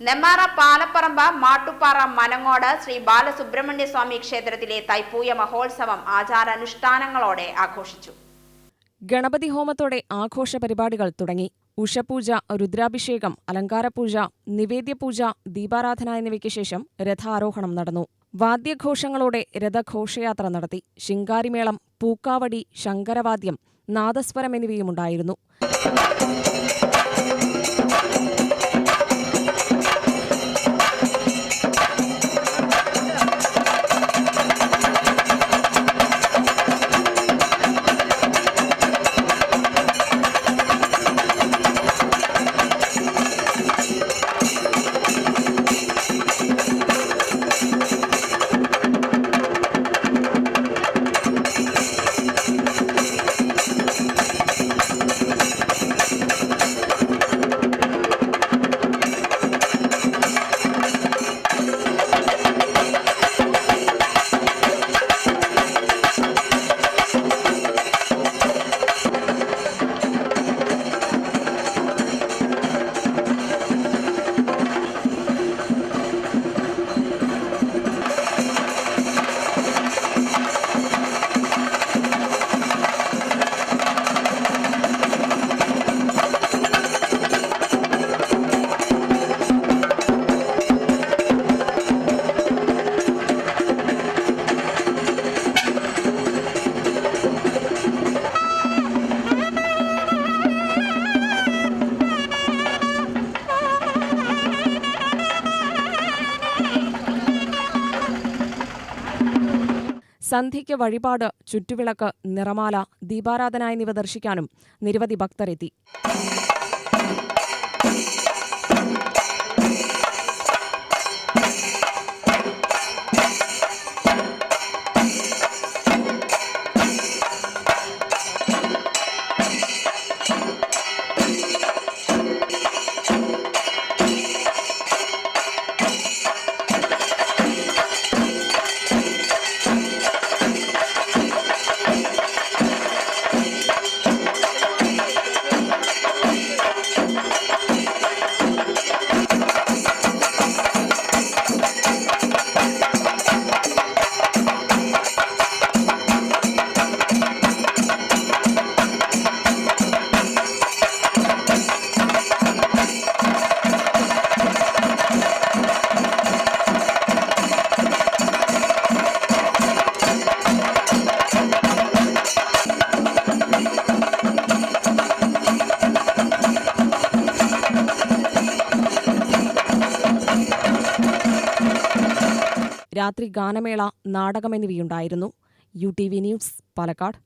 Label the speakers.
Speaker 1: നെമ്മാറ പാലപ്പറമ്പ മാട്ടുപ്പാറ മനങ്ങോട് ശ്രീ ബാലസുബ്രഹ്മണ്യ സ്വാമി ക്ഷേത്രത്തിലെ തൈപ്പൂയ മഹോത്സവം ആചാരാനുഷ്ഠാനങ്ങളോടെ ആഘോഷിച്ചു.
Speaker 2: ഗണപതി ഹോമത്തോടെ ആഘോഷ പരിപാടികൾ തുടങ്ങി. ഉഷപൂജ രുദ്രാഭിഷേകം അലങ്കാരപൂജ നിവേദ്യപൂജ ദീപാരാധന എന്നിവയ്ക്ക് ശേഷം രഥാരോഹണം നടന്നു. വാദ്യഘോഷങ്ങളോടെ രഥഘോഷയാത്ര നടത്തി. ശിങ്കാരിമേളം പൂക്കാവടി ശങ്കരവാദ്യം നാദസ്വരം എന്നിവയുമുണ്ടായിരുന്നു. സന്ധ്യയ്ക്ക് വഴിപാട് ചുറ്റുവിളക്ക് നിറമാല ദീപാരാധന എന്നിവ ദർശിക്കാനും നിരവധി ഭക്തരെത്തി. രാത്രി ഗാനമേള നാടകം എന്നിവയുണ്ടായിരുന്നു U T V news Palakkad.